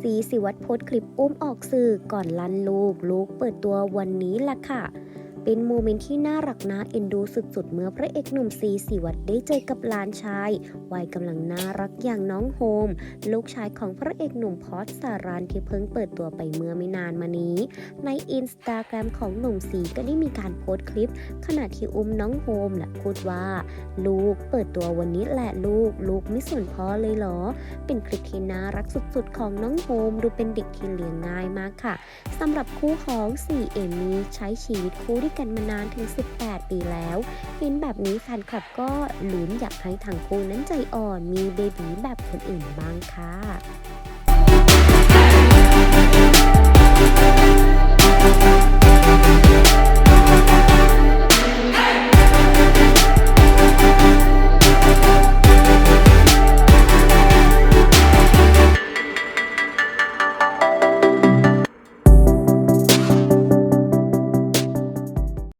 ซีสิวัตรโพสต์คลิปอุ้มออกสื่อก่อนลั่นลูก ลูกเปิดตัววันนี้ล่ะค่ะ เป็นโมเมนต์ที่น่ารักน่าเอ็นดูสุดๆ เมื่อพระเอกหนุ่มซีสิวัตได้เจอกับหลานชายวัยกำลังน่ารักอย่างน้องโฮม ลูกชายของพระเอกหนุ่มพอสสารานที่เพิ่งเปิดตัวไปเมื่อไม่นานมานี้ ในอินสตาแกรมของหนุ่มซีก็ได้มีการโพสต์คลิป ขณะที่อุ้มน้องโฮมและพูดว่า ลูกเปิดตัววันนี้แหละลูก ลูกไม่สนพ่อเลยเหรอ เป็นคลิปที่น่ารักสุดๆ ของน้องโฮมดูเป็นเด็กที่เลี้ยงง่ายมากค่ะสำหรับคู่ของสี่เอมมี่ใช้ชีวิตคู่ด้วยกันมานานถึง 18 ปีแล้ว เห็นแบบนี้แฟนคลับก็ลุ้นอยากให้ทั้งคู่นั้นใจอ่อนมีเบบีแบบคนอื่นบ้างค่ะ